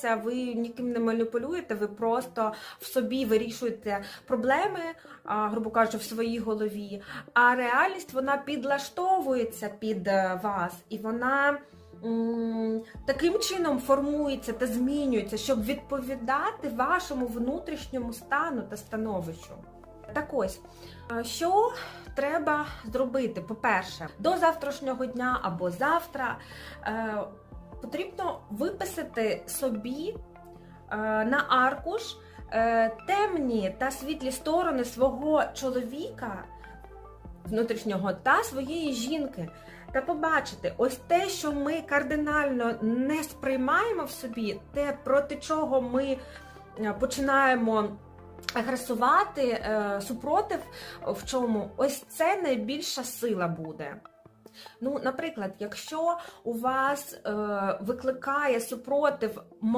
Це ви ніким не маніпулюєте, ви просто в собі вирішуєте проблеми, грубо кажучи, в своїй голові. А реальність вона підлаштовується під е, вас, і вона таким чином формується та змінюється, щоб відповідати вашому внутрішньому стану та становищу. Так ось, е, що треба зробити? По-перше, до завтрашнього дня або завтра. Потрібно виписати собі е, на аркуш е, темні та світлі сторони свого чоловіка внутрішнього та своєї жінки. Та побачити ось те, що ми кардинально не сприймаємо в собі, те, проти чого ми е, починаємо агресувати, супротив в чому, ось це найбільша сила буде. Ну, наприклад, якщо у вас е, викликає супротив момент.